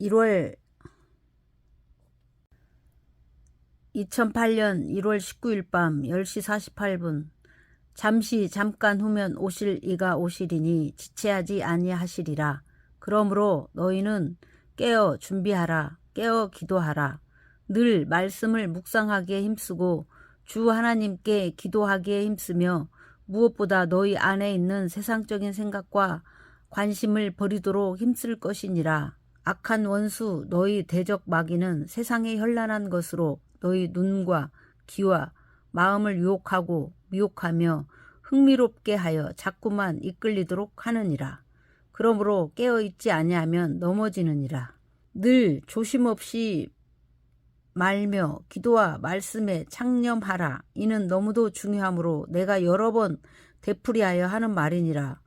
1월 2008년 1월 19일 밤 10시 48분 잠시 잠깐 후면 오실 이가 오시리니 지체하지 아니하시리라. 그러므로 너희는 깨어 준비하라. 깨어 기도하라. 늘 말씀을 묵상하기에 힘쓰고 주 하나님께 기도하기에 힘쓰며 무엇보다 너희 안에 있는 세상적인 생각과 관심을 버리도록 힘쓸 것이니라. 악한 원수 너희 대적 마귀는 세상의 현란한 것으로 너희 눈과 귀와 마음을 유혹하고 미혹하며 흥미롭게 하여 자꾸만 이끌리도록 하느니라. 그러므로 깨어 있지 아니하면 넘어지느니라. 늘 조심 없이 말며 기도와 말씀에 창념하라. 이는 너무도 중요하므로 내가 여러 번 되풀이하여 하는 말이니라.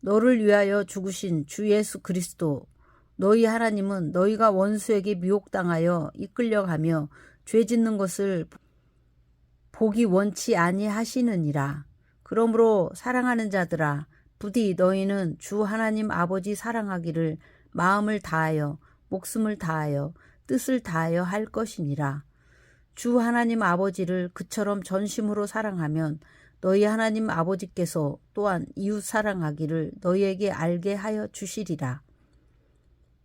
너를 위하여 죽으신 주 예수 그리스도 너희 하나님은 너희가 원수에게 미혹당하여 이끌려가며 죄 짓는 것을 보기 원치 아니하시느니라. 그러므로 사랑하는 자들아 부디 너희는 주 하나님 아버지 사랑하기를 마음을 다하여 목숨을 다하여 뜻을 다하여 할 것이니라. 주 하나님 아버지를 그처럼 전심으로 사랑하면 너희 하나님 아버지께서 또한 이웃 사랑하기를 너희에게 알게 하여 주시리라.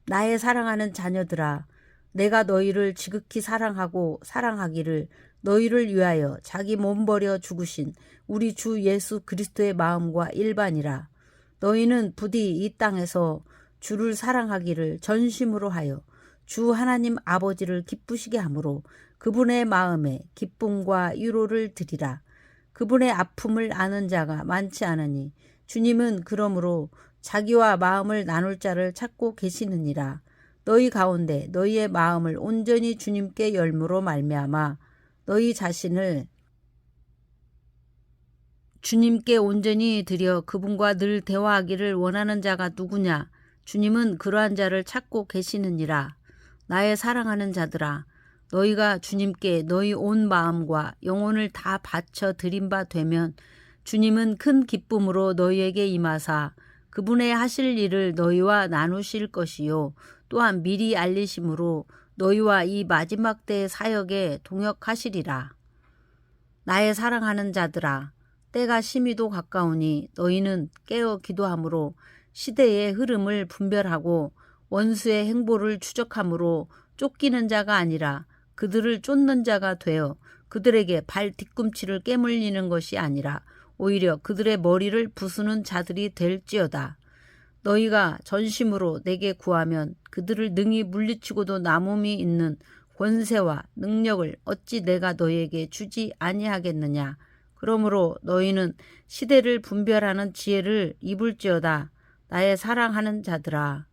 나의 사랑하는 자녀들아, 내가 너희를 지극히 사랑하고 사랑하기를 너희를 위하여 자기 몸 버려 죽으신 우리 주 예수 그리스도의 마음과 일반이라. 너희는 부디 이 땅에서 주를 사랑하기를 전심으로 하여 주 하나님 아버지를 기쁘시게 하므로 그분의 마음에 기쁨과 위로를 드리라. 그분의 아픔을 아는 자가 많지 않으니 주님은 그러므로 자기와 마음을 나눌 자를 찾고 계시느니라. 너희 가운데 너희의 마음을 온전히 주님께 열무로 말미암아 너희 자신을 주님께 온전히 드려 그분과 늘 대화하기를 원하는 자가 누구냐? 주님은 그러한 자를 찾고 계시느니라. 나의 사랑하는 자들아, 너희가 주님께 너희 온 마음과 영혼을 다 바쳐 드린 바 되면 주님은 큰 기쁨으로 너희에게 임하사 그분의 하실 일을 너희와 나누실 것이요. 또한 미리 알리심으로 너희와 이 마지막 때의 사역에 동역하시리라. 나의 사랑하는 자들아, 때가 심히도 가까우니 너희는 깨어 기도함으로 시대의 흐름을 분별하고 원수의 행보를 추적함으로 쫓기는 자가 아니라 그들을 쫓는 자가 되어 그들에게 발 뒤꿈치를 깨물리는 것이 아니라 오히려 그들의 머리를 부수는 자들이 될지어다. 너희가 전심으로 내게 구하면 그들을 능히 물리치고도 남음이 있는 권세와 능력을 어찌 내가 너희에게 주지 아니하겠느냐. 그러므로 너희는 시대를 분별하는 지혜를 입을지어다. 나의 사랑하는 자들아.